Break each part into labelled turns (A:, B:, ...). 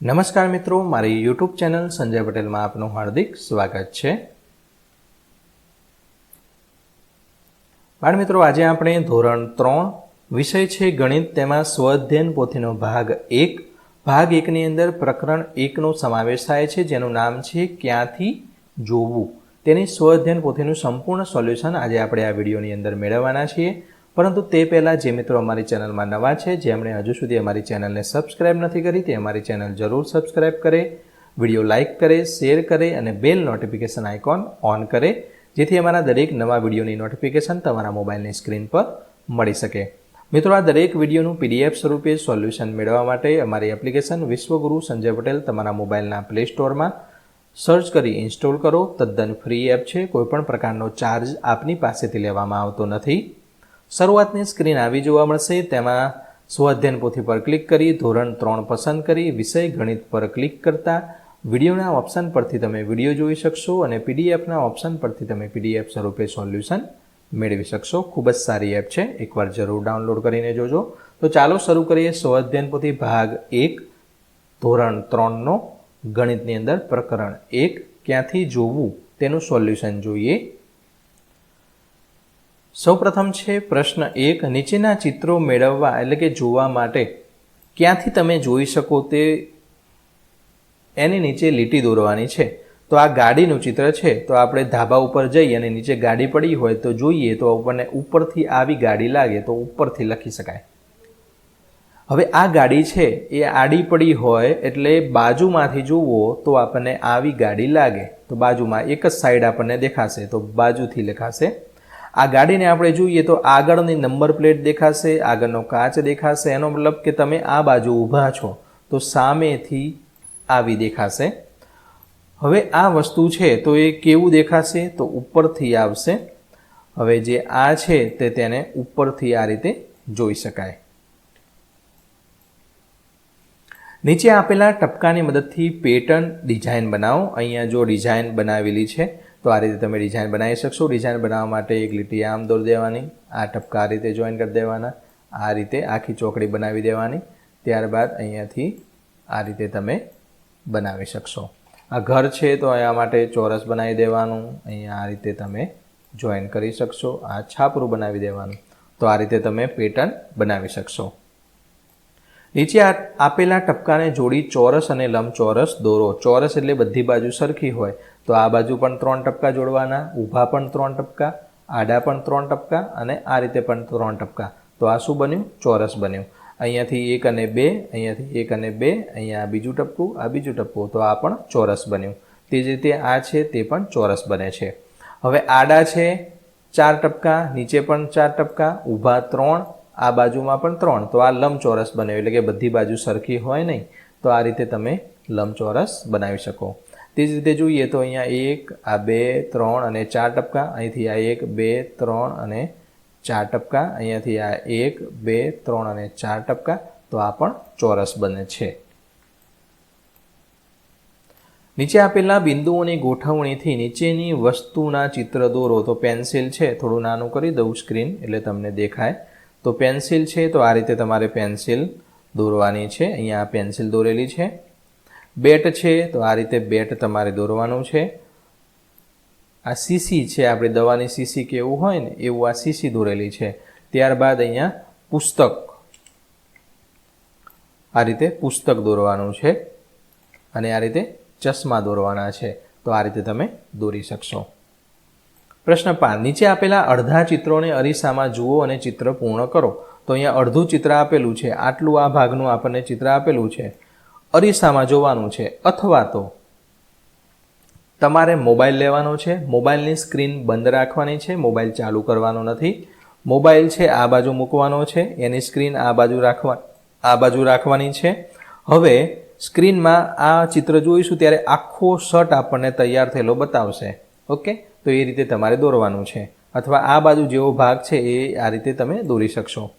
A: નમસ્કાર મિત્રો, મારી યુટ્યુબ ચેનલ સંજય પટેલમાં આપનું હાર્દિક સ્વાગત છે. બાળમિત્રો આજે આપણે ધોરણ ત્રણ વિષય છે ગણિત. તેમાં સ્વઅધ્યયન પોથીનો ભાગ એક, ભાગ એકની અંદર પ્રકરણ એકનો સમાવેશ થાય છે, જેનું નામ છે ક્યાંથી જોવું. તેની સ્વઅધ્યયન પોથીનું સંપૂર્ણ સોલ્યુશન આજે આપણે આ વિડીયોની અંદર મેળવવાના છીએ. પરંતુ તે પહેલાં જે મિત્રો અમારી ચેનલમાં નવા છે, જેમણે હજુ સુધી અમારી ચેનલને સબસ્ક્રાઇબ નથી કરી, તે અમારી ચેનલ જરૂર સબસ્ક્રાઇબ કરે, વીડિયો લાઇક કરે, શેર કરે અને બેલ નોટિફિકેશન આઇકોન ઓન કરે, જેથી અમારા દરેક નવા વિડીયોની નોટિફિકેશન તમારા મોબાઈલની સ્ક્રીન પર મળી શકે. મિત્રો, આ દરેક વિડીયોનું પીડીએફ સ્વરૂપે સોલ્યુશન મેળવવા માટે અમારી એપ્લિકેશન વિશ્વગુરુ સંજય પટેલ તમારા મોબાઈલના પ્લે સ્ટોરમાં સર્ચ કરી ઇન્સ્ટોલ કરો. તદ્દન ફ્રી એપ છે કોઈપણ પ્રકારનો ચાર્જ આપની પાસેથી લેવામાં આવતો નથી. શરૂઆતની સ્ક્રીન આવી જોવા મળશે. તેમાં સ્વઅધ્યયન પોથી પર ક્લિક કરી, ધોરણ ત્રણ પસંદ કરી, વિષય ગણિત પર ક્લિક કરતા વિડીયોના ઓપ્શન પરથી તમે વીડિયો જોઈ શકશો અને પીડીએફના ઓપ્શન પરથી તમે પીડીએફ સ્વરૂપે સોલ્યુશન મેળવી શકશો. ખૂબ જ સારી એપ છે. એકવાર જરૂર ડાઉનલોડ કરીને જોજો. તો ચાલો શરૂ કરીએ સ્વઅધ્યયન પોથી ભાગ એક, ધોરણ ત્રણનો ગણિતની અંદર પ્રકરણ એક. ક્યાંથી જોવું? તેનું સોલ્યુશન જોઈએ. સૌપ્રથમ છે પ્રશ્ન એક, નીચેના ચિત્રો મેળવવા એટલે કે જોવા માટે ક્યાંથી તમે જોઈ શકો તે? એની નીચે લીટી દોરવાની છે. તો આ ગાડીનું ચિત્ર છે. તો આપણે ધાબા ઉપર જઈ અને નીચે ગાડી પડી હોય તો જોઈએ તો આપણને ઉપરથી આવી ગાડી લાગે તો ઉપરથી લખી શકાય. હવે આ ગાડી છે એ આડી પડી હોય એટલે બાજુમાંથી જુઓ તો આપણને આવી ગાડી લાગે. તો બાજુમાં એક જ સાઈડ આપણને દેખાશે તો બાજુથી લખાશે આ ગાડીને આપણે જોઈએ તો આગળની નંબર પ્લેટ દેખાશે, આગળનો કાચ દેખાશે, એનો મતલબ કે તમે આ બાજુ ઊભા છો, તો સામેથી આવી દેખાશે. હવે આ વસ્તુ છે તો એ કેવું દેખાશે? તો ઉપરથી આવશે. હવે જે આ છે તે તેને ઉપરથી આ રીતે જોઈ શકાય. નીચે આપેલા ટપકાની મદદથી પેટર્ન ડિઝાઇન બનાવો. અહીંયા જો ડિઝાઇન બનાવેલી છે તો આ રીતે તમે ડિઝાઇન બનાવી શકશો. ડિઝાઇન બનાવવા માટે એક લીટી આમ દોરી દેવાની, આ ટપકા આ રીતે જોઈન કરી દેવાના, આ રીતે આખી ચોકડી બનાવી દેવાની, ત્યારબાદ અહીંયાથી આ રીતે તમે બનાવી શકશો. આ ઘર છે તો અહીંયા માટે ચોરસ બનાવી દેવાનું, અહીંયા આ રીતે તમે જોઈન કરી શકશો. આ છાપરું બનાવી દેવાનું, તો આ રીતે તમે પેટર્ન બનાવી શકશો. નીચે આપેલા ટપકાને જોડી ચોરસ અને લંબચોરસ દોરો. ચોરસ એટલે બધી બાજુ સરખી હોય. તો આ બાજુ પણ ત્રણ ટપકા જોડવાના, ઊભા પણ ત્રણ ટપકા, આડા પણ ત્રણ ટપકા અને આ રીતે પણ ત્રણ ટપકા. તો આ શું બન્યું? ચોરસ બન્યું. અહીંયાથી એક અને બે, અહીંયાથી એક અને બે, અહીંયા બીજું ટપકું, આ બીજું ટપકું. તો આ પણ ચોરસ બન્યું. તે જ રીતે આ છે તે પણ ચોરસ બને છે. હવે આડા છે, ચાર ટપકા, નીચે પણ ચાર ટપકા, ઊભા ત્રણ, આ બાજુમાં પણ ત્રણ. તો આ લંબચોરસ બન્યો. એટલે કે બધી બાજુ સરખી હોય નહીં, તો આ રીતે તમે લંબચોરસ બનાવી શકો. તે જ રીતે જોઈએ તો અહીંયા એક, આ બે, ત્રણ અને ચાર ટપકા. અહીંથી આ એક, બે, ત્રણ અને ચાર ટપકા. અહીંયાથી આ એક, બે, ત્રણ અને ચાર ટપકા. તો આ પણ ચોરસ બને છે. નીચે આપેલા બિંદુઓની ગોઠવણીથી નીચેની વસ્તુના ચિત્ર દોરો. તો પેન્સિલ છે, થોડું નાનું કરી દઉં સ્ક્રીન એટલે તમને દેખાય. તો પેન્સિલ છે, તો આ રીતે તમારે પેન્સિલ દોરવાની છે. અહીંયા પેન્સિલ દોરેલી છે. બેટ છે, તો આ રીતે બેટ તમારે દોરવાનું છે. આ સીસી છે, આપણે દવાની સીસી કેવું હોય ને, એવું આ સીસી દોરેલી છે. ત્યારબાદ અહીંયા પુસ્તક. આ રીતે પુસ્તક દોરવાનું છે અને આ રીતે ચશ્મા દોરવાના છે. તો આ રીતે તમે દોરી શકશો. પ્રશ્ન પાંચ, નીચે આપેલા અડધા ચિત્રોને અરીસામાં જુઓ અને ચિત્ર પૂર્ણ કરો. તો અહીંયા અડધું ચિત્ર આપેલું છે. આટલું આ ભાગનું આપણને ચિત્ર આપેલું છે. અરીસામાં જોવાનું છે અથવા તો તમારે મોબાઈલ લેવાનો છે, મોબાઈલની સ્ક્રીન બંધ રાખવાની છે, મોબાઈલ ચાલુ કરવાનો નથી. મોબાઈલ છે, આ બાજુ મૂકવાનો છે, એની સ્ક્રીન આ બાજુ રાખવા, આ બાજુ રાખવાની છે. હવે સ્ક્રીનમાં આ ચિત્ર જોઈશું ત્યારે આખો શર્ટ આપણને તૈયાર થયેલો બતાવશે. ઓકે? તો એ રીતે તમારે દોરવાનું છે. અથવા આ બાજુ જેવો ભાગ છે એ આ રીતે તમે દોરી શકશો.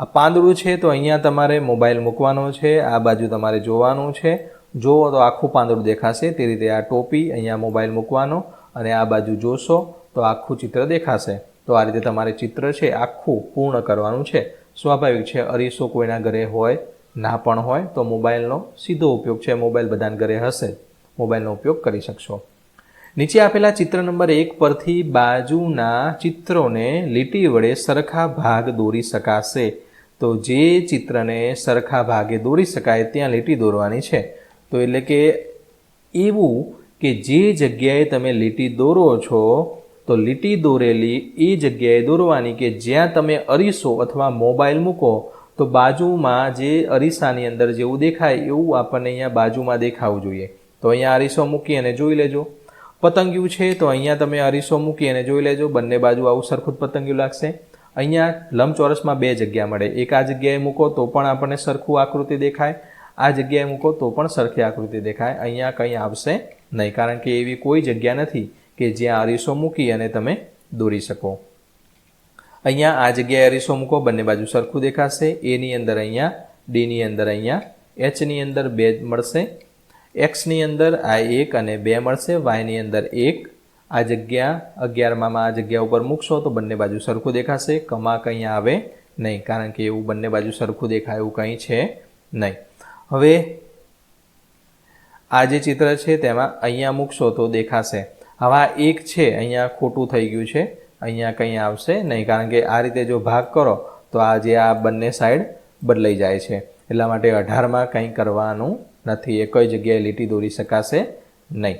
A: આ પાંદડું છે તો અહીંયા તમારે મોબાઈલ મૂકવાનો છે, આ બાજુ તમારે જોવાનું છે. જુઓ તો આખું પાંદડું દેખાશે, તે રીતે આ ટોપી અહીંયા મોબાઈલ મૂકવાનો અને આ બાજુ જોશો તો આખું ચિત્ર દેખાશે. તો આ રીતે તમારે ચિત્ર છે આખું પૂર્ણ કરવાનું છે. સ્વાભાવિક છે, અરીસો કોઈના ઘરે હોય, ના પણ હોય, તો મોબાઈલનો સીધો ઉપયોગ છે, મોબાઈલ બધાને ઘરે હશે, મોબાઈલનો ઉપયોગ કરી શકશો. નીચે આપેલા ચિત્ર નંબર એક પરથી બાજુના ચિત્રોને લીટી વડે સરખા ભાગ દોરી શકાશે. તો જે ચિત્રને સરખા ભાગે દોરી શકાય ત્યાં લીટી દોરવાની છે. તો એટલે કે એવું કે જે જગ્યાએ તમે લીટી દોરો છો, તો લીટી દોરેલી એ જગ્યાએ દોરવાની કે જ્યાં તમે અરીસો અથવા મોબાઈલ મૂકો, તો બાજુમાં જે અરીસાની અંદર જેવું દેખાય એવું આપણને અહીંયા બાજુમાં દેખાવું જોઈએ. તો અહીંયા અરીસો મૂકી અને જોઈ લેજો. પતંગિયું છે તો અહીંયા તમે અરીસો મૂકી અને જોઈ લેજો. બંને બાજુ આવું સરખું જ પતંગિયું લાગશે. અહીંયા લંબચોરસમાં બે જગ્યા મળે. એક આ જગ્યાએ મૂકો તો પણ આપણને સરખું આકૃતિ દેખાય. આ જગ્યાએ મૂકો તો પણ સરખી આકૃતિ દેખાય. અહીંયા કંઈ આવશે નહીં, કારણ કે એવી કોઈ જગ્યા નથી કે જ્યાં અરીસો મૂકી અને તમે દોરી શકો. અહીંયા આ જગ્યાએ અરીસો મૂકો, બંને બાજુ સરખું દેખાશે. એની અંદર અહીંયા ડીની અંદર અહીંયા એચની અંદર બે મળશે એક્સની અંદર આ એક અને બે મળશે વાયની અંદર એક આ જગ્યા અગિયારમાં આ જગ્યા ઉપર મૂકશો તો બંને બાજુ સરખું દેખાશે. કમા કંઈ આવે નહીં, કારણ કે એવું બંને બાજુ સરખું દેખાય એવું કંઈ છે નહીં. હવે આ જે ચિત્ર છે તેમાં અહીંયા મૂકશો તો દેખાશે. હવે આ એક છે, અહીંયા ખોટું થઈ ગયું છે, અહીંયા કંઈ આવશે નહીં, કારણ કે આ રીતે જો ભાગ કરો તો આ જે આ બંને સાઈડ બદલાઈ જાય છે. એટલા માટે અઢારમાં કંઈ કરવાનું નથી. એ કઈ જગ્યાએ લીટી દોરી શકાશે નહીં.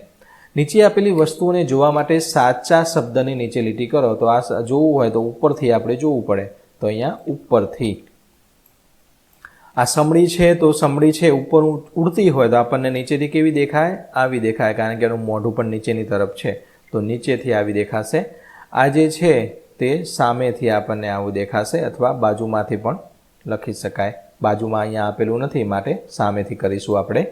A: નીચે આપેલી વસ્તુઓને જોવા માટે સાચા શબ્દની નીચે લીટી કરો. તો આ જોવું હોય તો ઉપરથી આપણે જોવું પડે. તો અહીંયા ઉપરથી. આ સમડી છે તો સમડી છે, ઉપર ઉડતી હોય તો આપણને નીચેથી કેવી દેખાય? આવી દેખાય, કારણ કે એનું મોઢું પણ નીચેની તરફ છે. તો નીચેથી આવી દેખાશે. આ જે છે તે સામેથી આપણને આવું દેખાશે અથવા બાજુમાંથી પણ લખી શકાય. બાજુમાં અહીંયા આપેલું નથી, માટે સામેથી કરીશું આપણે.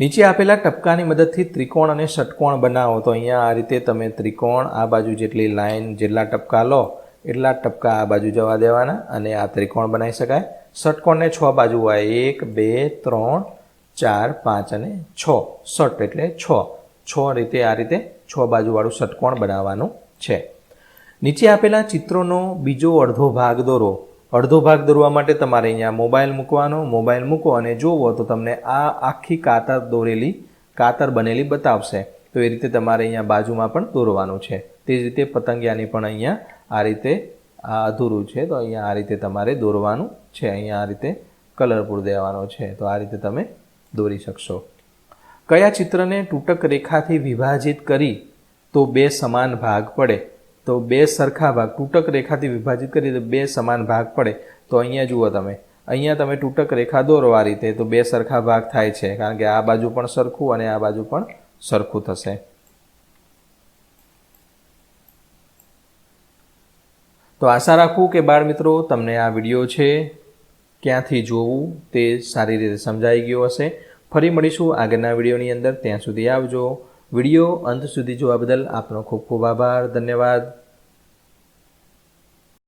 A: નીચે આપેલા ટપકાની મદદથી ત્રિકોણ અને ષટકોણ બનાવો. તો અહીંયા આ રીતે તમે ત્રિકોણ આ બાજુ જેટલી લાઈન જેટલા ટપકા લો, એટલા ટપકા આ બાજુ જવા દેવાના અને આ ત્રિકોણ બનાવી શકાય. ષટકોણને છ બાજુ હોય. એક, બે, ત્રણ, ચાર, પાંચ અને છ. ષટ એટલે છ. છ રીતે આ રીતે છ બાજુવાળું ષટકોણ બનાવવાનું છે. નીચે આપેલા ચિત્રોનો બીજો અડધો ભાગ દોરો. અડધો ભાગ દોરવા માટે તમારે અહીંયા મોબાઈલ મૂકવાનો, મોબાઈલ મૂકો અને જોવો તો તમને આ આખી કાતર દોરેલી, કાતર બનેલી બતાવશે. તો એ રીતે તમારે અહીંયા બાજુમાં પણ દોરવાનું છે. તે જ રીતે પતંગિયાની પણ અહીંયા આ રીતે આ અધૂરું છે. તો અહીંયા આ રીતે તમારે દોરવાનું છે. અહીંયા આ રીતે કલર દેવાનો છે. તો આ રીતે તમે દોરી શકશો. કયા ચિત્રને તૂટક રેખાથી વિભાજિત કરી તો બે સમાન ભાગ પડે? તો બે સરખા ભાગ, તૂટક રેખાથી વિભાજિત કરી તો બે સમાન ભાગ પડે. તો અહીંયા જુઓ તમે, અહીંયા તમે તૂટક રેખા દોરો આ રીતે, તો બે સરખા ભાગ થાય છે, કારણ કે આ બાજુ પણ સરખું અને આ બાજુ પણ સરખું થશે. તો આશા રાખું કે બાળ મિત્રો તમને આ વીડિયો છે, ક્યાંથી જોવું તે સારી રીતે સમજાઈ ગયું હશે. ફરી મળીશું આગળના વિડીયોની અંદર, ત્યાં સુધી આવજો. વીડિયો અંત સુધી જોવા બદલ આપનો ખૂબ ખૂબ આભાર ધન્યવાદ.